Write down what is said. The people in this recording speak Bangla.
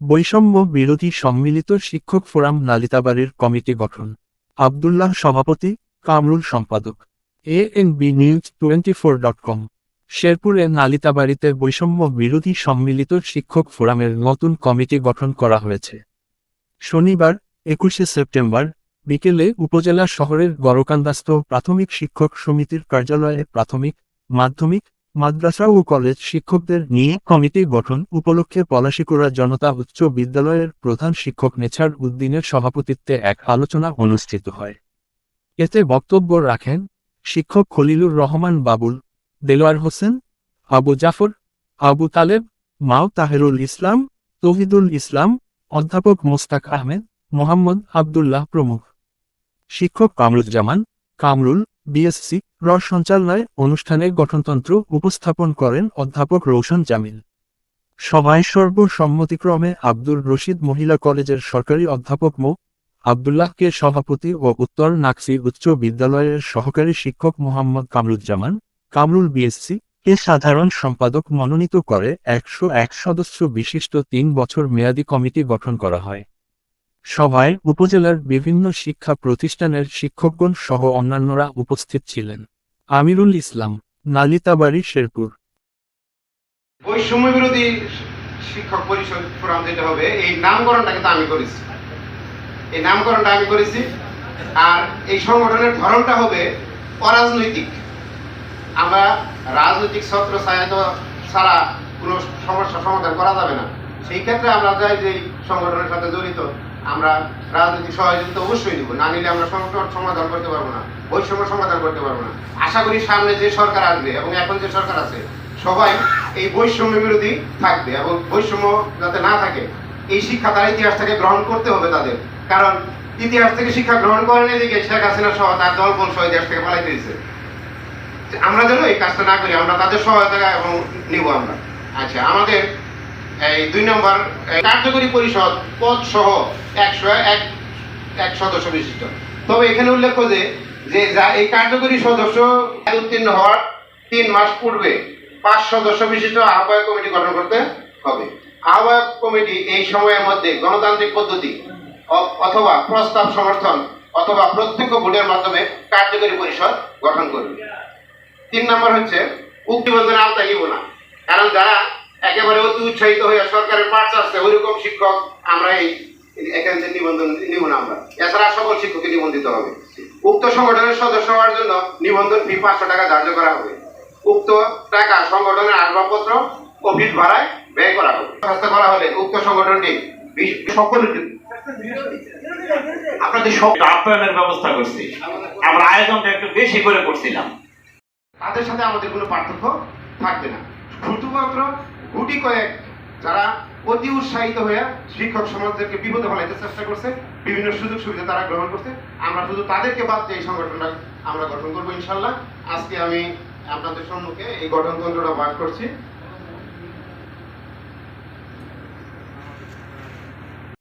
বৈষম্য বিরোধী সম্মিলিত শিক্ষক ফোরাম নালিতাবাড়ির কমিটি গঠন। আবদুল্লাহ সভাপতি, কামরুল সম্পাদক। A N B news twenty four dot com শেরপুরে নালিতাবাড়িতে বৈষম্য বিরোধী সম্মিলিত শিক্ষক ফোরামের নতুন কমিটি গঠন করা হয়েছে। শনিবার, একুশে সেপ্টেম্বর, বিকেলে উপজেলা শহরের গড়কান্দাস্থ প্রাথমিক শিক্ষক সমিতির কার্যালয়ে প্রাথমিক, মাধ্যমিক মাদ্রাসা ও কলেজ শিক্ষকদের নিয়ে কমিটি গঠন উপলক্ষে পলাশিকুড়া জনতা উচ্চ বিদ্যালয়ের প্রধান শিক্ষক নেছার উদ্দিনের সভাপতিত্বে এক আলোচনা অনুষ্ঠিত হয়। এতে বক্তব্য রাখেন শিক্ষক খলিলুর রহমান বাবুল, দেলোয়ার হোসেন, আবু জাফর, আবু তালেব, মাও তাহেরুল ইসলাম, তহিদুল ইসলাম, অধ্যাপক মোস্তাক আহমেদ, মোহাম্মদ আবদুল্লাহ প্রমুখ। শিক্ষক কামরুজ্জামান, কামরুল বিএসসি র সঞ্চালনায় অনুষ্ঠানে গঠনতন্ত্র উপস্থাপন করেন অধ্যাপক রৌশন জামিল। সভায় সর্বসম্মতিক্রমে আব্দুর রশিদ মহিলা কলেজের সরকারি অধ্যাপক মো. আবদুল্লাহকে সভাপতি ও উত্তর নাকসি উচ্চ বিদ্যালয়ের সহকারী শিক্ষক মোহাম্মদ কামরুজ্জামান, কামরুল বিএসসি কে সাধারণ সম্পাদক মনোনীত করে একশো এক সদস্য বিশিষ্ট তিন বছর মেয়াদী কমিটি গঠন করা হয়। সভায় উপজেলার বিভিন্ন শিক্ষা প্রতিষ্ঠানের শিক্ষকগণ সহ অন্যান্যরা উপস্থিত ছিলেন। আমিরুল ইসলাম, নালিতাবাড়ি, শেরপুর। বৈষম্য বিরোধী শিক্ষক পরিষদ ফোরাম যেটা হবে, এই নামকরণটা কিন্তু আমি করেছি। এই নামকরণটা আমি করেছি, আর এই সংগঠনের ধরনটা হবে অরাজনৈতিক। আমরা রাজনৈতিক ছত্র ছাড়া কোনো সমস্যা সমাধান করা যাবে না। সেই ক্ষেত্রে আমরা চাই যে সংগঠনের সাথে জড়িত আমরা রাজনৈতিক সহযোগিতা অবশ্যই দিব। না নিলে আমরা সংকট সমাধান করতে পারব না। বৈষম্য সমাধান করতে পারব না। আশা করি সামনে যে সরকার আসবে এবং এখন যে সরকার আছে, সবাই এই বৈষম্য বিরোধী থাকবে এবং বৈষম্য যাতে না থাকে, এই শিক্ষা তার ইতিহাস থেকে গ্রহণ করতে হবে তাদের। কারণ ইতিহাস থেকে শিক্ষা গ্রহণ করেন এদিকে শেখ হাসিনা সহ তার দল বল সহ দেশ থেকে পালাইতে দিয়েছে আমরা যেন এই কাজটা না করি, আমরা তাদের সহায়তা এবং নিব আমরা। আচ্ছা আমাদের এই দুই নম্বর কার্যকরী পরিষদ পদ সহ একশো এক এক সদস্য বিশিষ্ট তবে এখানে উল্লেখ্য যে যে যা এই কার্যকরী সদস্য উত্তীর্ণ হওয়ার তিন মাস পূর্বে পাঁচ সদস্য বিশিষ্ট আহ্বায়ক কমিটি গঠন করতে হবে। আহ্বায়ক কমিটি এই সময়ের মধ্যে গণতান্ত্রিক পদ্ধতি অথবা প্রস্তাব সমর্থন অথবা প্রত্যক্ষ ভোটের মাধ্যমে কার্যকরী পরিষদ গঠন করবে। তিন নম্বর হচ্ছে উক্ত নিবন্ধনের আওতায় না। কারণ যারা একেবারে অতি উৎসাহিত হয়ে সরকারের পাঠ আসছে ওইরকম শিক্ষক আমরা এই এখান থেকে নিবন্ধন নিব না আমরা। এছাড়া সকল শিক্ষককে নিবন্ধিত হবে। উক্ত সংগঠনের সদস্য হওয়ার জন্য নিবন্ধন ফি পাঁচশো টাকা ধার্য করা হবে। উক্ত টাকা সংগঠনের আসবাবপত্র ও ভিট ভাড়ায় ব্যয় করা হবে। করা হলে উক্ত সংগঠনটি সকল আপনাদের সব আপ্যায়নের ব্যবস্থা করছি। আমরা আয়োজনটা একটু বেশি করে করছিলাম। তাদের সাথে আমাদের কোনো পার্থক্য থাকবে না। শুধুমাত্র গুটি কয়েক যারা অতি উৎসাহিত হয়ে শিক্ষক সমাজদেরকে বিপদে ফেলাইতে চেষ্টা করছে, বিভিন্ন সুযোগ সুবিধা তারা গ্রহণ করছে। আমরা শুধু তাদেরকে বাদ দিয়ে এই সংগঠনটা আমরা গঠন করব ইনশাল্লাহ। আজকে আমি আপনাদের সম্মুখে এই গঠনতন্ত্রটা ভাগ করছি।